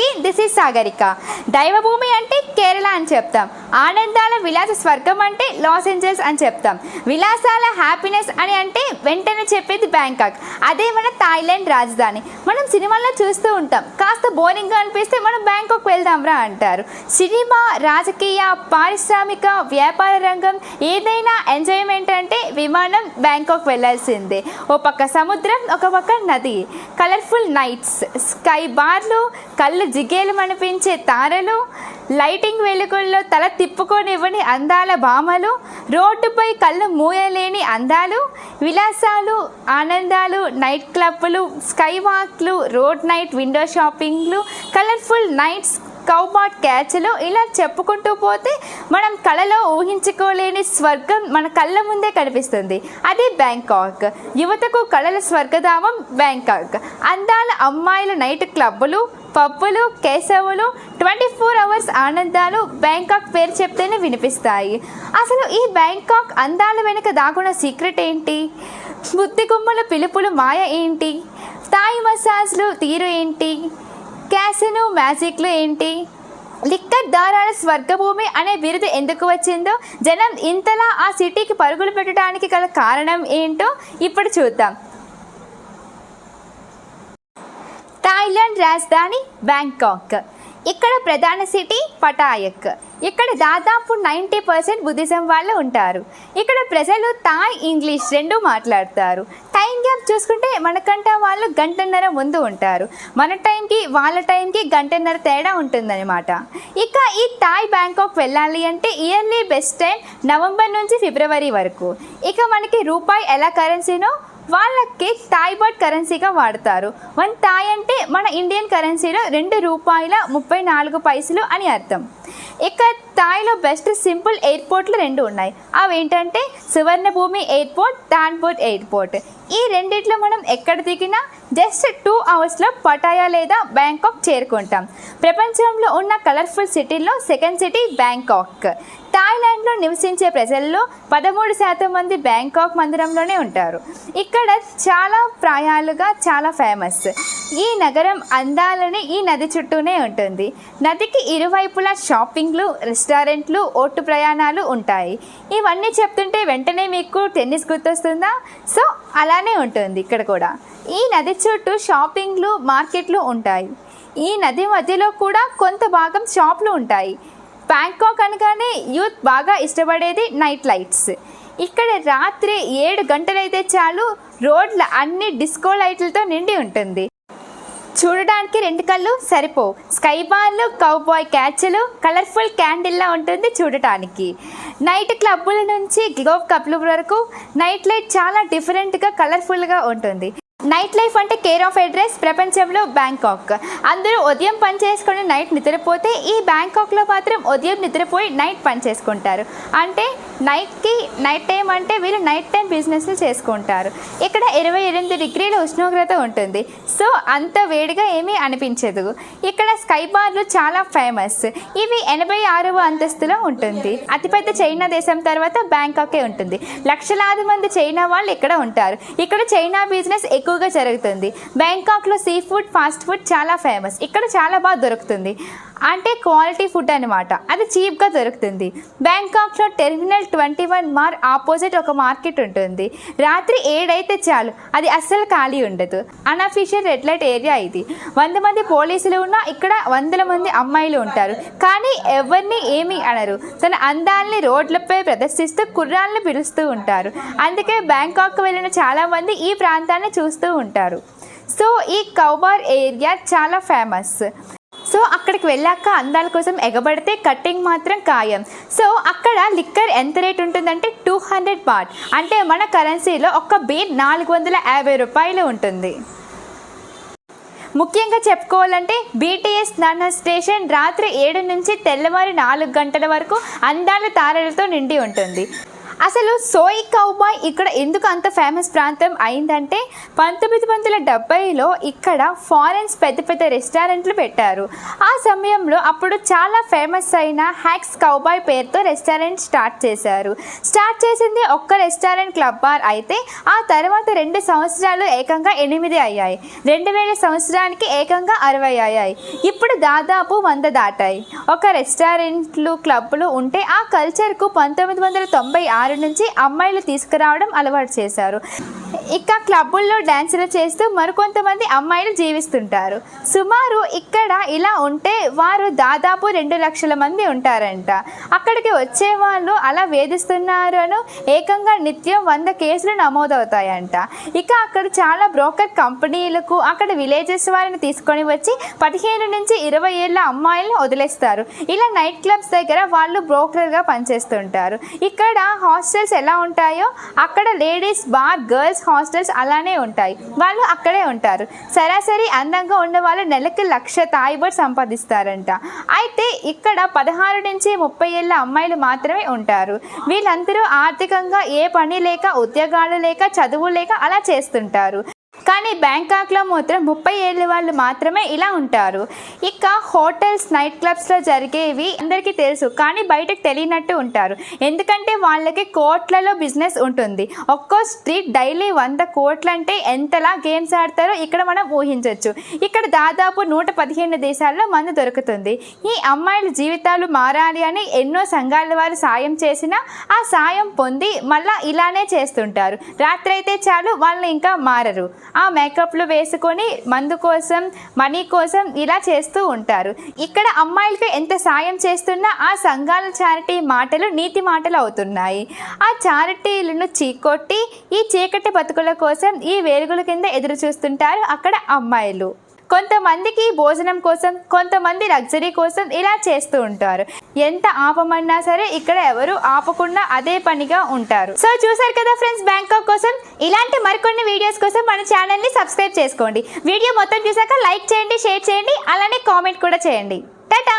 అందరికీ this is Sagarika. దైవభూమి అంటే కేరళ అని చెప్తాం. ఆనందాల విలాస స్వర్గం అంటే లాస్ ఏంజల్స్ అని చెప్తాం. విలాసాల హ్యాపీనెస్ అని అంటే వెంటనే చెప్పేది బ్యాంకాక్. అదే మన థాయిలాండ్ రాజధాని. మనం సినిమాల్లో చూస్తూ ఉంటాం. కాస్త బోరింగ్గా అనిపిస్తే మనం బ్యాంకాక్ వెళ్దాంరా అంటారు. సినిమా రాజకీయ పారిశ్రామిక వ్యాపార రంగం ఏదైనా ఎంజాయ్మెంట్ అంటే విమానం బ్యాంకాక్ వెళ్ళాల్సిందే ఓ పక్క సముద్రం ఒక పక్క నది. కలర్ఫుల్ నైట్స్ స్కై బార్లు కళ్ళు జిగేలు అనిపించే తారలు లైటింగ్ వెలుగుల్లో తల తిప్పుకొనివ్వని అందాల భామలు రోడ్డుపై కళ్ళు మూయలేని అందాలు విలాసాలు ఆనందాలు నైట్ క్లబ్లు స్కై వాక్లు రోడ్ నైట్ విండో షాపింగ్లు కలర్ఫుల్ నైట్స్ కౌబాట్ క్యాచ్లు ఇలా చెప్పుకుంటూ పోతే మనం కళలో ఊహించుకోలేని స్వర్గం మన కళ్ళ ముందే కనిపిస్తుంది. అది బ్యాంకాక్. యువతకు కళల స్వర్గధామం బ్యాంకాక్. అందాల అమ్మాయిల నైట్ క్లబ్బులు పబ్బులు కేశవులు ట్వంటీ ఫోర్ అవర్స్ ఆనందాలు బ్యాంకాక్ పేరు చెప్తేనే వినిపిస్తాయి. అసలు ఈ బ్యాంకాక్ అందాల వెనుక దాగున్న సీక్రెట్ ఏంటి? బుద్ధి గుమ్మల పిలుపులు మాయ ఏంటి? తాయి మసాజ్లు తీరు ఏంటి? క్యాసెను మ్యాజిక్లు ఏంటి? లిక్కర్ దారాల స్వర్గభూమి అనే బిరుదు ఎందుకు వచ్చిందో జనం ఇంతలా ఆ సిటీకి పరుగులు పెట్టడానికి గల కారణం ఏంటో ఇప్పుడు చూద్దాం. థాయిలాండ్ రాజధాని బ్యాంకాక్. ఇక్కడ ప్రధాన సిటీ పటాయక్. ఇక్కడ దాదాపు నైంటీ పర్సెంట్ బుద్ధిజం వాళ్ళు ఉంటారు. ఇక్కడ ప్రజలు థాయ్ ఇంగ్లీష్ రెండు మాట్లాడతారు. టైం గ్యాప్ చూసుకుంటే మనకంటే వాళ్ళు గంటన్నర ముందు ఉంటారు. మన టైంకి వాళ్ళ టైంకి గంటన్నర తేడా ఉంటుందన్నమాట. ఇక ఈ థాయ్ బ్యాంకాక్ వెళ్ళాలి అంటే ఇయర్లీ బెస్ట్ టైం నవంబర్ నుంచి ఫిబ్రవరి వరకు. ఇక మనకి రూపాయి ఎలా కరెన్సీనో వాళ్ళకి థాయ్ బాట్ కరెన్సీగా వాడతారు. వన్ థాయ్ అంటే మన ఇండియన్ కరెన్సీలో రెండు రూపాయల ముప్పై నాలుగు పైసలు అని అర్థం. ఇక థాయ్లో బెస్ట్ సింపుల్ ఎయిర్పోర్ట్లు రెండు ఉన్నాయి. అవి ఏంటంటే సువర్ణభూమి ఎయిర్పోర్ట్ తాన్పూర్ ఎయిర్పోర్ట్ ఈ రెండిట్లో మనం ఎక్కడ దిగినా జస్ట్ టూ అవర్స్లో పటాయా లేదా బ్యాంకాక్ చేరుకుంటాం. ప్రపంచంలో ఉన్న కలర్ఫుల్ సిటీల్లో సెకండ్ సిటీ బ్యాంకాక్ థాయిలాండ్లో నివసించే ప్రజల్లో పదమూడు శాతం మంది బ్యాంకాక్ మందిరంలోనే ఉంటారు. ఇక్కడ చాలా ప్రాయాలుగా చాలా ఫేమస్ ఈ నగరం అందాలని ఈ నది చుట్టూనే ఉంటుంది. నదికి ఇరువైపులా షాపింగ్లు రెస్టారెంట్లు ఓటు ప్రయాణాలు ఉంటాయి. ఇవన్నీ చెప్తుంటే వెంటనే మీకు టెన్నిస్ గుర్తొస్తుందా? సో అలానే ఉంటుంది ఇక్కడ కూడా. ఈ నది చుట్టూ షాపింగ్లు మార్కెట్లు ఉంటాయి. ఈ నది మధ్యలో కూడా కొంత భాగం షాప్లు ఉంటాయి. బ్యాంకాక్ అనగానే యూత్ బాగా ఇష్టపడేది నైట్ లైట్స్. ఇక్కడ రాత్రి ఏడు గంటలైతే చాలు రోడ్ల అన్ని డిస్కో లైట్లతో నిండి ఉంటుంది. చూడడానికి రెండు కళ్ళు సరిపోవు. స్కై బార్లు కౌబాయ్ క్యాచ్లు కలర్ఫుల్ క్యాండిల్లా ఉంటుంది చూడటానికి. నైట్ క్లబ్బుల నుంచి గ్లోబ్ కప్లు వరకు నైట్ లైట్ చాలా డిఫరెంట్గా కలర్ఫుల్గా ఉంటుంది. నైట్ లైఫ్ అంటే కేర్ ఆఫ్ అడ్రస్ ప్రపంచంలో బ్యాంకాక్ అందరూ ఉదయం పని చేసుకుని నైట్ నిద్రపోతే ఈ బ్యాంకాక్లో మాత్రం ఉదయం నిద్రపోయి నైట్ పని చేసుకుంటారు. అంటే నైట్కి నైట్ టైం అంటే వీళ్ళు నైట్ టైం బిజినెస్లు చేసుకుంటారు. ఇక్కడ ఇరవై ఎనిమిది డిగ్రీల ఉష్ణోగ్రత ఉంటుంది. సో అంత వేడిగా ఏమీ అనిపించదు. ఇక్కడ స్కై బార్లు చాలా ఫేమస్ ఇవి ఎనభై ఆరవ అంతస్తులో ఉంటుంది. అతిపెద్ద చైనా దేశం తర్వాత బ్యాంకాకే ఉంటుంది. లక్షలాది మంది చైనా వాళ్ళు ఇక్కడ ఉంటారు. ఇక్కడ చైనా బిజినెస్ ఎక్కువ ఎక్కువగా జరుగుతుంది. బ్యాంకాక్లో సీ ఫుడ్ ఫాస్ట్ ఫుడ్ చాలా ఫేమస్. ఇక్కడ చాలా బాగా దొరుకుతుంది. అంటే క్వాలిటీ ఫుడ్ అనమాట అది చీప్గా దొరుకుతుంది. బ్యాంకాక్లో టెర్మినల్ ట్వంటీ వన్ మార్ ఆపోజిట్ ఒక మార్కెట్ ఉంటుంది. రాత్రి ఏడైతే చాలు అది అస్సలు ఖాళీ ఉండదు. అన్అఫీషియల్ రెడ్ లైట్ ఏరియా ఇది. వంద మంది పోలీసులు ఉన్నా ఇక్కడ వందల మంది అమ్మాయిలు ఉంటారు. కానీ ఎవరిని ఏమి అనరు. తన అందాల్ని రోడ్లపై ప్రదర్శిస్తూ కుర్రాళ్ళని పిలుస్తూ ఉంటారు. అందుకే బ్యాంకాక్ వెళ్ళిన చాలామంది ఈ ప్రాంతాన్ని చూస్తూ ఉంటారు. సో ఈ కౌబార్ ఏరియా చాలా ఫేమస్ సో అక్కడికి వెళ్ళాక అందాల కోసం ఎగబడితే కట్టింగ్ మాత్రం ఖాయం. సో అక్కడ లిక్కర్ ఎంత రేట్ ఉంటుందంటే టూ హండ్రెడ్ బాట్ అంటే మన కరెన్సీలో ఒక్క బీర్ నాలుగు వందల యాభై రూపాయలు ఉంటుంది. ముఖ్యంగా చెప్పుకోవాలంటే బీటీఎస్ నాన్న స్టేషన్ రాత్రి ఏడు నుంచి తెల్లవారి నాలుగు గంటల వరకు అందాల తారలతో నిండి ఉంటుంది. అసలు సోయి కౌబాయ్ ఇక్కడ ఎందుకు అంత ఫేమస్ ప్రాంతం అయిందంటే పంతొమ్మిది వందల డెబ్బైలో ఇక్కడ ఫారెన్స్ పెద్ద పెద్ద రెస్టారెంట్లు పెట్టారు. ఆ సమయంలో అప్పుడు చాలా ఫేమస్ అయిన హ్యాక్స్ కౌబాయ్ పేరుతో రెస్టారెంట్ స్టార్ట్ చేశారు. స్టార్ట్ చేసింది ఒక్క రెస్టారెంట్ క్లబ్ బార్ అయితే ఆ తర్వాత రెండు సంవత్సరాలు ఏకంగా ఎనిమిది అయ్యాయి. రెండు వేల సంవత్సరానికి ఏకంగా అరవై అయ్యాయి. ఇప్పుడు దాదాపు వంద దాటాయి. ఒక రెస్టారెంట్లు క్లబ్లు ఉంటే ఆ కల్చర్కు పంతొమ్మిది వందల తొంభై ఆరు నుంచి అమ్మాయిలు తీసుకురావడం అలవాటు చేశారు. ఇక క్లబ్బుల్లో డ్యాన్సులు చేస్తూ మరికొంతమంది అమ్మాయిలు జీవిస్తుంటారు. సుమారు ఇక్కడ ఇలా ఉంటే వారు దాదాపు రెండు లక్షల మంది ఉంటారంట. అక్కడికి వచ్చే వాళ్ళు అలా వేధిస్తున్నారను ఏకంగా నిత్యం వంద కేసులు నమోదవుతాయంట. ఇక అక్కడ చాలా బ్రోకర్ కంపెనీలకు అక్కడ విలేజెస్ వారిని తీసుకొని వచ్చి పదిహేను నుంచి ఇరవై ఏళ్ళ అమ్మాయిలను వదిలేస్తారు. ఇలా నైట్ క్లబ్స్ దగ్గర వాళ్ళు బ్రోకర్గా పనిచేస్తుంటారు. ఇక్కడ హాస్టల్స్ ఎలా ఉంటాయో అక్కడ లేడీస్ బార్ గర్ల్స్ హాస్టల్స్ అలానే ఉంటాయి. వాళ్ళు అక్కడే ఉంటారు. సరాసరి అందంగా ఉన్న వాళ్ళు నెలకి లక్ష తాయిబర్ సంపాదిస్తారంట. అయితే ఇక్కడ పదహారు నుంచి ముప్పై ఏళ్ళ అమ్మాయిలు మాత్రమే ఉంటారు. వీళ్ళందరూ ఆర్థికంగా ఏ పని లేక ఉద్యోగాలు లేక చదువు లేక అలా చేస్తుంటారు. కానీ బ్యాంకాక్లో మాత్రం ముప్పై ఏళ్ళ వాళ్ళు మాత్రమే ఇలా ఉంటారు. ఇక హోటల్స్ నైట్ క్లబ్స్లో జరిగేవి అందరికీ తెలుసు కానీ బయటకు తెలియనట్టు ఉంటారు. ఎందుకంటే వాళ్ళకి కోట్లలో బిజినెస్ ఉంటుంది. ఒక్కో స్ట్రీట్ డైలీ వంద కోట్లు అంటే ఎంతలా గేమ్స్ ఆడతారో ఇక్కడ మనం ఊహించవచ్చు ఇక్కడ దాదాపు నూట పదిహేను దేశాల్లో మందు దొరుకుతుంది. ఈ అమ్మాయిల జీవితాలు మారాలి అని ఎన్నో సంఘాల వారు సాయం చేసినా ఆ సాయం పొంది మళ్ళీ ఇలానే చేస్తుంటారు. రాత్రి అయితే చాలు వాళ్ళు ఇంకా మారరు. ఆ మేకప్లు వేసుకొని మందు కోసం మనీ కోసం ఇలా చేస్తూ ఉంటారు. ఇక్కడ అమ్మాయిలకి ఎంత సాయం చేస్తున్నా ఆ సంఘాల చారిటీ మాటలు నీతి మాటలు అవుతున్నాయి. ఆ చారిటీలను చీకొట్టి ఈ చీకటి బతుకుల కోసం ఈ వేలుగుల కింద ఎదురు చూస్తుంటారు అక్కడ అమ్మాయిలు. కొంతమందికి భోజనం కోసం కొంతమంది లగ్జరీ కోసం ఇలా చేస్తూ ఉంటారు. ఎంత ఆపమన్నా సరే ఇక్కడ ఎవరు ఆపకుండా అదే పనిగా ఉంటారు. సో చూసారు కదా ఫ్రెండ్స్ బ్యాంకాక్ కోసం ఇలాంటి మరికొన్ని వీడియోస్ కోసం మన ఛానల్ని సబ్స్క్రైబ్ చేసుకోండి. వీడియో మొత్తం చూసాక లైక్ చేయండి షేర్ చేయండి అలానే కామెంట్ కూడా చేయండి. టాటా!